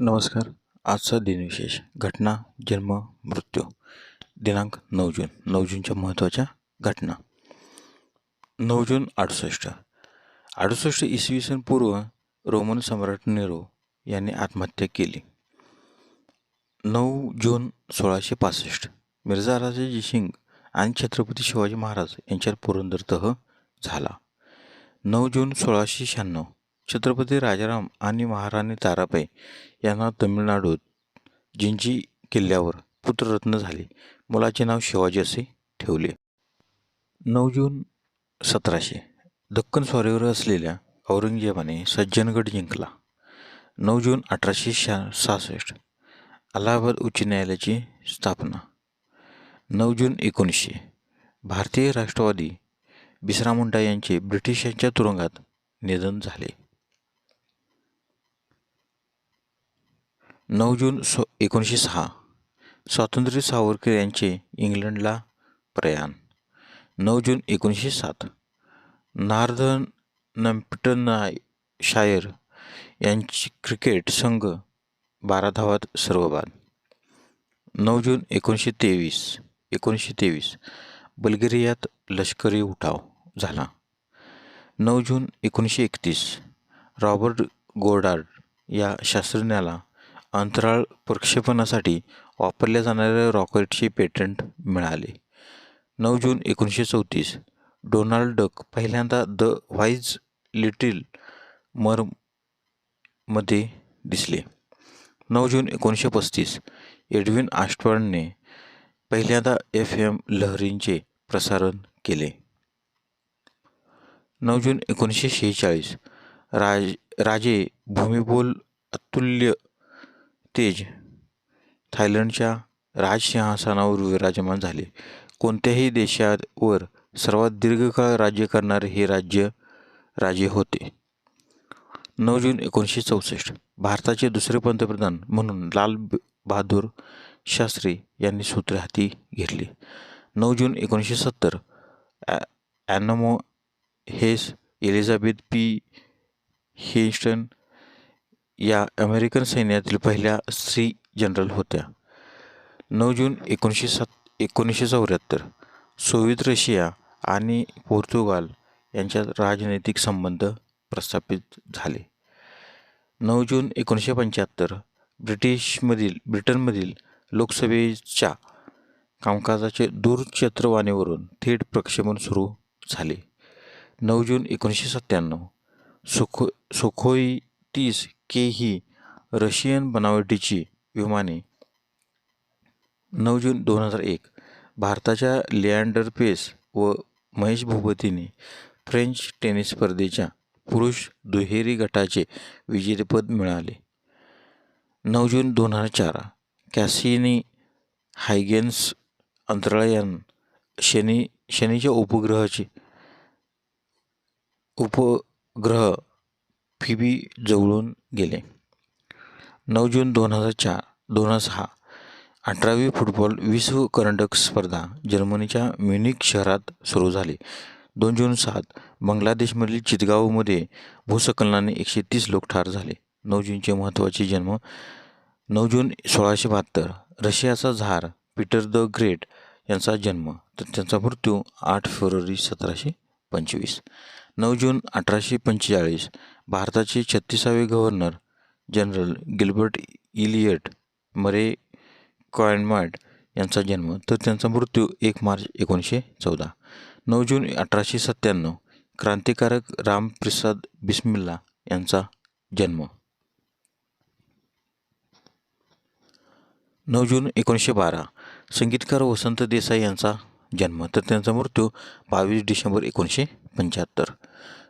नमस्कार. आजचा दिनविशेष घटना जन्म मृत्यू. दिनांक नऊ जून. नऊ जूनच्या महत्त्वाच्या घटना. नऊ जून अडुसष्ट. अडुसष्ट इसवी सन पूर्व रोमन सम्राट नेरो यांनी आत्महत्या केली. नऊ जून सोळाशे पासष्ट. मिर्झा राजाजी सिंग आणि छत्रपती शिवाजी महाराज यांच्यावर पुरंदरतह झाला. नऊ जून सोळाशे शहाण्णव. छत्रपती राजाराम आणि महाराणी ताराबाई यांना तमिळनाडूत जिंजी किल्ल्यावर पुत्ररत्न झाले. मुलाचे नाव शिवाजी असे ठेवले. नऊ जून सतराशे. दक्कन स्वारीवर असलेल्या औरंगजेबाने सज्जनगड जिंकला. नऊ जून अठराशे शहा सहासष्ट. अलाहाबाद उच्च न्यायालयाची स्थापना. नऊ जून एकोणीसशे. भारतीय राष्ट्रवादी बिसरा मुंडा यांचे ब्रिटिशांच्या तुरुंगात निधन झाले. नऊ जून सो एकोणीसशे सहा. स्वातंत्र्य सावरकर यांचे इंग्लंडला प्रयाण. नऊ जून एकोणीसशे सात. नार्दन नम्पटनाय शायर यांची क्रिकेट संघ बारा धावात सर्वबाद. नऊ जून एकोणीसशे तेवीस एकोणीसशे तेवीस. बल्गेरियात लष्करी उठाव झाला. नऊ जून एकोणीसशे एकतीस. रॉबर्ट गोडार्ड या शास्त्रज्ञाला अंतराळ प्रक्षेपणासाठी वापरल्या जाणाऱ्या रॉकेटचे पेटंट मिळाले. नऊ जून एकोणीसशे चौतीस डोनाल्ड डक पहिल्यांदा द व्हाईज लिटिल मरमध्ये दिसले. नऊ जून एकोणीसशे पस्तीस एडविन आस्टॉनने पहिल्यांदा एफ एम लहरींचे प्रसारण केले. नऊ जून एकोणीसशे शेहेचाळीस राज राजे भूमिबोल अतुल्य तेज थायलंडच्या राजसिंहासनावर विराजमान झाले. कोणत्याही देशावर सर्वात दीर्घकाळ राज्य करणारे हे राज्य राजे होते. नऊ जून एकोणीसशे चौसष्ट भारताचे दुसरे पंतप्रधान म्हणून लाल बहादूर शास्त्री यांनी सूत्र हाती घेतली. नऊ जून एकोणीसशे सत्तर Anna Mae Hays Elizabeth P. Hoisington या अमेरिकन सैन्यातील पहिल्या स्त्री जनरल होत्या. नऊ जून एकोणीसशे सात एकोणीसशे चौऱ्याहत्तर सोव्हिएत रशिया आणि पोर्तुगाल यांच्यात राजनैतिक संबंध प्रस्थापित झाले. नऊ जून एकोणीसशे पंच्याहत्तर ब्रिटिशमधील ब्रिटनमधील लोकसभेच्या कामकाजाचे दूरचित्रवाणीवरून थेट प्रक्षेपण सुरू झाले. नऊ जून एकोणीसशे सत्त्याण्णव सुखो सुखोई तीस के ही रशियन बनावटीची विमाने. नऊ जून दोन हजार एक भारताच्या लिअँडर पेस व महेश भूपतीने फ्रेंच टेनिस स्पर्धेच्या पुरुष दुहेरी गटाचे विजेतेपद मिळाले. नऊ जून दोन हजार चार कॅसिनी हायगेन्स अंतराळयान शनी शनीच्या उपग्रहाचे उपग्रह फिबी जवळून गेले. नऊ जून दोन हजार चार दोन हजार सहा अठरावी फुटबॉल विश्व करंडक स्पर्धा जर्मनीच्या म्युनिक शहरात सुरू झाली. दोन जून सात बांगलादेशमधील चितगावमध्ये भूस्खलनाने एकशे तीस लोक ठार झाले. नऊ जूनचे महत्त्वाचे जन्म नऊ जून सोळाशे बहात्तर रशियाचा झार पीटर द ग्रेट यांचा जन्म तर त्यांचा मृत्यू आठ फेब्रुवारी सतराशे पंचवीस. नऊ जून अठराशे पंचेचाळीस भारताचे छत्तीसावे governor general Gilbert Elliot Murray Kynynmound यांचा जन्म तर त्यांचा मृत्यू एक मार्च एकोणीसशे चौदा. नऊ जून अठराशे सत्त्याण्णव क्रांतिकारक रामप्रसाद बिस्मिल्ला यांचा जन्म. नऊ जून एकोणीसशे बारा संगीतकार वसंत देसाई यांचा जन्म. तर त्यांचा मृत्यू बावीस डिसेंबर एकोणीसशे पंच्याहत्तर.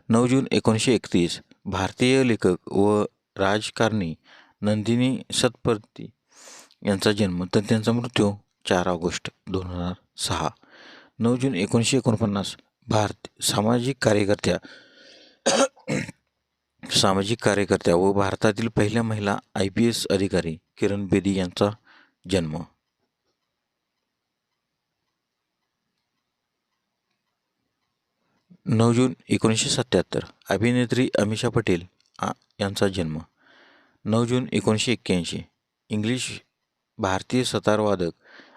नऊ जून एकोणीसशे एकतीस भारतीय लेखक व राजकारणी नंदिनी सतपर्ती यांचा जन्म. तर त्यांचा मृत्यू चार ऑगस्ट दोन हजार सहा. नऊ जून एकोणीसशे एकोणपन्नास भारत सामाजिक कार्यकर्त्या सामाजिक कार्यकर्त्या व भारतातील पहिल्या महिला आय पी एस अधिकारी किरण बेदी यांचा जन्म. नऊ जून एकोणीसशे सत्त्याहत्तर. अभिनेत्री अमिषा पटेल आ- यांचा जन्म. नऊ जून एकोणीसशे एक्क्याऐंशी. इंग्लिश भारतीय सतारवादक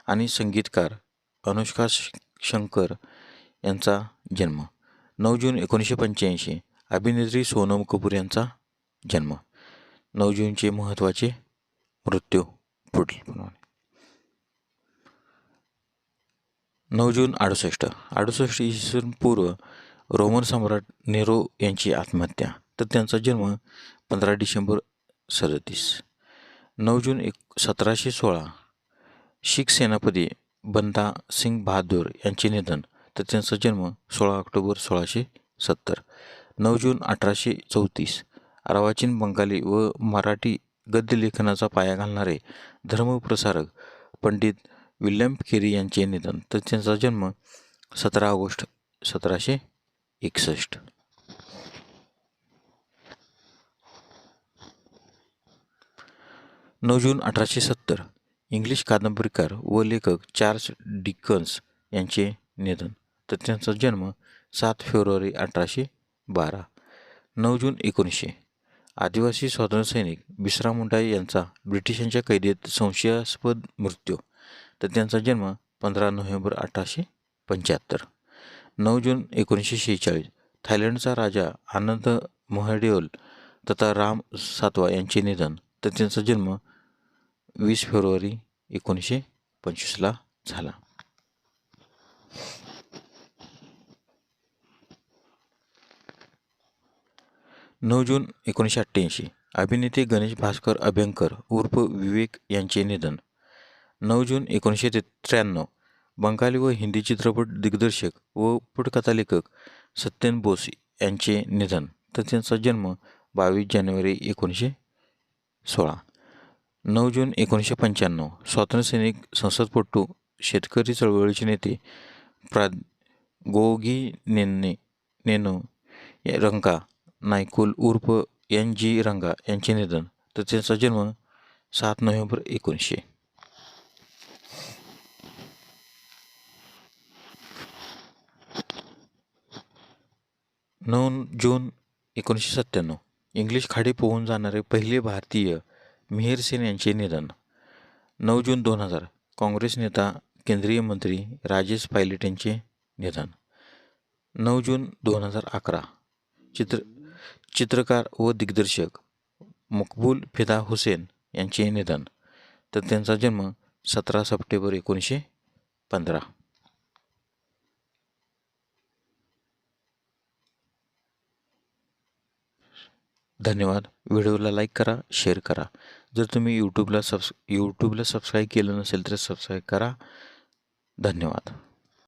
आणि संगीतकार अनुष्का शंकर यांचा जन्म. नऊ जून एकोणीसशे पंच्याऐंशी. अभिनेत्री सोनम कपूर यांचा जन्म. नऊ जूनचे महत्त्वाचे मृत्यू पुढीलप्रमाणे नऊ जून अडुसष्ट. अडुसष्ट इसवी पूर्व रोमन सम्राट नेरो यांची आत्महत्या तर त्यांचा जन्म पंधरा डिसेंबर सदतीस. नऊ जून एक सतराशे सोळा शीख सेनापती बंदा सिंग बहादूर यांचे निधन तर त्यांचा जन्म सोळा ऑक्टोबर सोळाशे सत्तर. नऊ जून अठराशे चौतीस अर्वाचीन बंगाली व मराठी गद्य लेखनाचा पाया घालणारे धर्मप्रसारक पंडित विल्यम केरी यांचे निधन तर त्यांचा जन्म सतरा ऑगस्ट सतराशे एकसष्ट. नऊ जून अठराशे सत्तर. इंग्लिश कादंबरीकार व लेखक चार्ल्स डिकन्स यांचे निधन. तर त्यांचा जन्म सात फेब्रुवारी अठराशे बारा. नऊ जून एकोणीसशे. आदिवासी स्वातंत्र्यसैनिक बिश्राम मुंडा यांचा ब्रिटिशांच्या कैदेत संशयास्पद मृत्यू. तर त्यांचा जन्म पंधरा नोव्हेंबर अठराशे पंच्याहत्तर. नऊ जून एकोणीसशे शेहेचाळीस. थायलंडचा राजा आनंद मोहडिओल तथा राम सातवा यांचे निधन. तर त्यांचा जन्म वीस फेब्रुवारी एकोणीसशे पंचवीसला झाला. नऊ जून एकोणीसशे अठ्ठ्याऐंशी. अभिनेते गणेश भास्कर अभ्यंकर उर्फ विवेक यांचे निधन. नऊ जून एकोणीसशे ते त्र्याण्णव. बंगाली व हिंदी चित्रपट दिग्दर्शक व पुटकथालेखक सत्यन बोस यांचे निधन तर त्यांचा जन्म बावीस जानेवारी एकोणीसशे सोळा. नऊ जून एकोणीसशे पंच्याण्णव. स्वातंत्र्यसैनिक संसदपटू शेतकरी चळवळीचे नेते प्रा गोगी नेने नेनो रंगा नायकुल उर्फ एन जी रंगा यांचे निधन तर त्यांचा जन्म सात नोव्हेंबर एकोणीसशे नऊ जून एकोणीसशे सत्त्याण्णव. इंग्लिश खाडी पोहून जाणारे पहिले भारतीय मिहीर सेन यांचे निधन. नऊ जून दोन हजार काँग्रेस नेता केंद्रीय मंत्री राजेश पायलट यांचे निधन. नऊ जून दोन हजार अकरा चित्र चित्रकार व दिग्दर्शक मकबूल फिदा हुसेन यांचे निधन. तर त्यांचा जन्म सतरा सप्टेंबर एकोणीसशे पंधरा. धन्यवाद. व्हिडिओला लाईक करा शेअर करा. जर तुम्ही यूट्यूबला सबस् यूट्यूबला सबस्क्राईब केलं नसेल तर सबस्क्राईब करा. धन्यवाद.